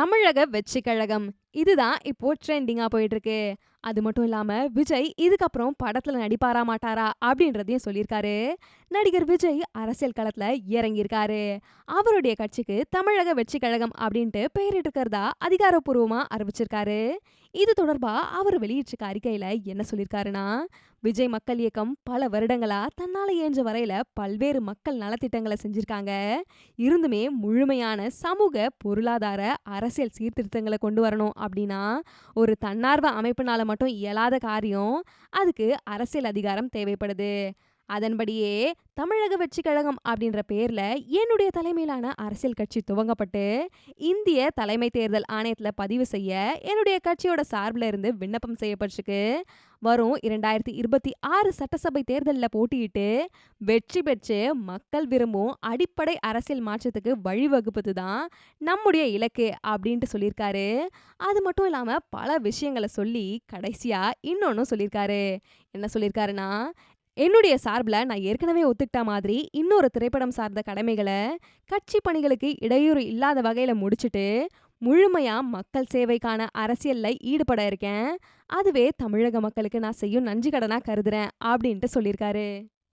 தமிழக வெற்றி கழகம் இதுதான் இப்போ ட்ரெண்டிங்காக போயிட்டு இருக்கு அது மட்டும் இல்லாம விஜய் இதுக்கப்புறம் படத்துல நடிப்பாரா மாட்டாரா அப்படின்றதையும் சொல்லியிருக்காரு. நடிகர் விஜய் அரசியல் களத்துல இறங்கியிருக்காரு. அவருடைய கட்சிக்கு தமிழக வெற்றி கழகம் அப்படின்ட்டு பெயரிட்டிருக்கிறதா அதிகாரப்பூர்வமாக அறிவிச்சிருக்காரு. இது தொடர்பா அவர் வெளியிட்டிருக்க அறிக்கையில என்ன சொல்லியிருக்காருன்னா விஜய் மக்கள் இயக்கம் பல வருடங்களா தன்னால இயன்ற வரையில பல்வேறு மக்கள் நலத்திட்டங்களை செஞ்சிருக்காங்க. இருந்துமே முழுமையான சமூக பொருளாதார அரசியல் சீர்திருத்தங்களை கொண்டு வரணும். அப்படின்னா ஒரு தன்னார்வ அமைப்பினால மட்டும் இயலாத காரியம் அதுக்கு அரசியல் அதிகாரம் தேவைப்படுது. அதன்படியே தமிழக வெற்றி கழகம் அப்படின்ற பேர்ல என்னுடைய தலைமையிலான அரசியல் கட்சி துவங்கப்பட்டு இந்திய தலைமை தேர்தல் ஆணையத்துல பதிவு செய்ய என்னுடைய கட்சியோட சார்பில் இருந்து விண்ணப்பம் செய்யப்பட்டிருக்கு. வரும் இரண்டாயிரத்தி இருபத்தி ஆறு சட்டசபை தேர்தலில் போட்டியிட்டு வெற்றி பெற்று மக்கள் விரும்பும் அடிப்படை அரசியல் மாற்றத்துக்கு வழிவகுப்பது தான் நம்முடைய இலக்கு அப்படின்ட்டு சொல்லியிருக்காரு. அது மட்டும் இல்லாமல் பல விஷயங்களை சொல்லி கடைசியாக இன்னொன்னு சொல்லியிருக்காரு. என்ன சொல்லியிருக்காருன்னா என்னுடைய சார்பில் நான் ஏற்கனவே ஒத்துக்கிட்ட மாதிரி இன்னொரு திரைப்படம் சார்ந்த கடமைகளை கட்சி பணிகளுக்கு இடையூறு இல்லாத வகையில் முடிச்சுட்டு முழுமையாக மக்கள் சேவைக்கான அரசியலில் ஈடுபட இருக்கேன். அதுவே தமிழக மக்களுக்கு நான் செய்யும் நன்றி கடனாக கருதுறேன் அப்படின்ட்டு சொல்லியிருக்காரு.